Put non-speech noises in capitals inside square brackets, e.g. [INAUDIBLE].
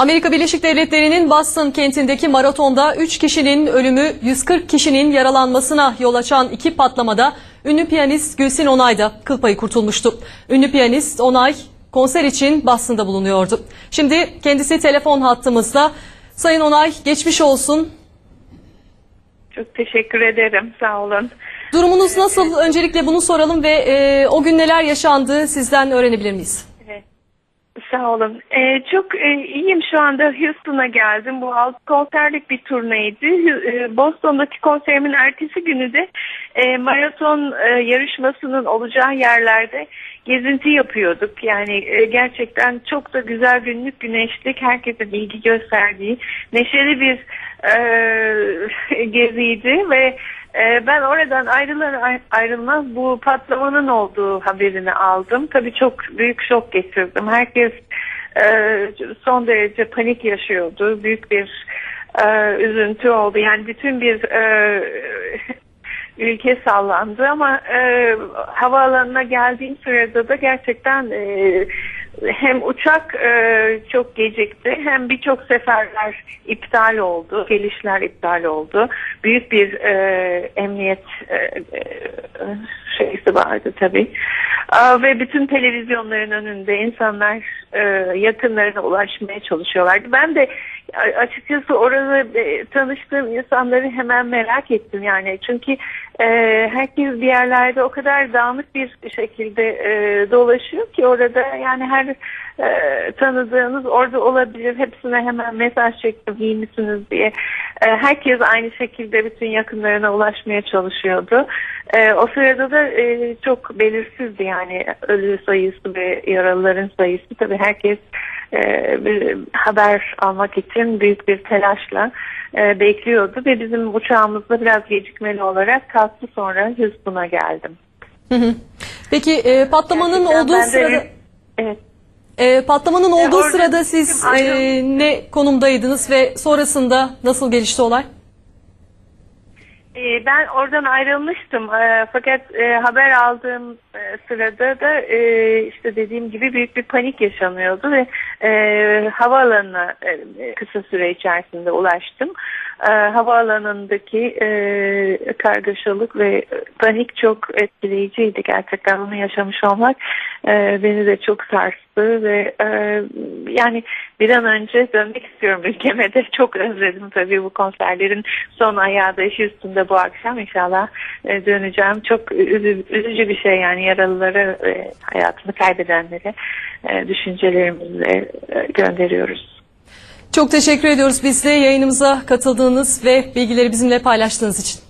Amerika Birleşik Devletleri'nin Boston kentindeki maratonda 3 kişinin ölümü 140 kişinin yaralanmasına yol açan iki patlamada ünlü piyanist Gülsin Onay da kıl payı kurtulmuştu. Ünlü piyanist Onay konser için Boston'da bulunuyordu. Şimdi kendisi telefon hattımızda. Sayın Onay geçmiş olsun. Çok teşekkür ederim. Sağ olun. Durumunuz nasıl? Öncelikle bunu soralım ve e, o gün neler yaşandı sizden öğrenebilir miyiz? Sağ olun. Ee, çok e, iyiyim şu anda. Houston'a geldim. Bu alt konserlik bir turneydi. E, Boston'daki konserimin ertesi günü de e, maraton e, yarışmasının olacağı yerlerde gezinti yapıyorduk. Yani e, gerçekten çok da güzel günlük güneşlik, herkesin ilgi gösterdiği neşeli bir e, [LAUGHS] geziydi ve ben oradan ayrılır ay- ayrılmaz bu patlamanın olduğu haberini aldım. Tabii çok büyük şok geçirdim. Herkes e, son derece panik yaşıyordu. Büyük bir e, üzüntü oldu. Yani bütün bir e, [LAUGHS] ülke sallandı ama havaalanına geldiğim sırada da gerçekten hem uçak e, çok gecikti hem birçok seferler iptal oldu, gelişler iptal oldu. Büyük bir e, emniyet e, e, şeysi vardı tabii. Aa, ve bütün televizyonların önünde insanlar e, yakınlarına ulaşmaya çalışıyorlardı. Ben de açıkçası orada e, tanıştığım insanları hemen merak ettim yani. Çünkü e, herkes bir yerlerde o kadar dağınık bir şekilde e, dolaşıyor ki orada yani her e, tanıdığınız orada olabilir. Hepsine hemen mesaj çektim iyi misiniz? diye. Herkes aynı şekilde bütün yakınlarına ulaşmaya çalışıyordu. O sırada da çok belirsizdi yani ölü sayısı ve yaralıların sayısı. Tabii herkes bir haber almak için büyük bir telaşla e, bekliyordu ve bizim uçağımızda biraz gecikmeli olarak kalktı sonra Houston'a geldim. Hı hı. Peki e, patlamanın Gerçekten olduğu ben de- sırada Evet. e, patlamanın olduğu orada sırada siz e, ne konumdaydınız ve sonrasında nasıl gelişti olay? Ee, Ben oradan ayrılmıştım fakat e, haber aldığım e, sırada da e, işte dediğim gibi büyük bir panik yaşanıyordu ve e, havaalanına e, kısa süre içerisinde ulaştım. E, havaalanındaki e, kargaşalık ve panik çok etkileyiciydi. Gerçekten onu yaşamış olmak e, beni de çok sarstı ve e, yani bir an önce dönmek istiyorum ülkeme de. [LAUGHS] Çok özledim tabii bu konserlerin son ayağı da Houston'da bu akşam. İnşallah e, döneceğim. Çok üzü- üzücü bir şey yani yaralılara e, hayatını kaybedenlere e, düşüncelerimizi e, gönderiyoruz. Çok teşekkür ediyoruz biz de yayınımıza katıldığınız ve bilgileri bizimle paylaştığınız için.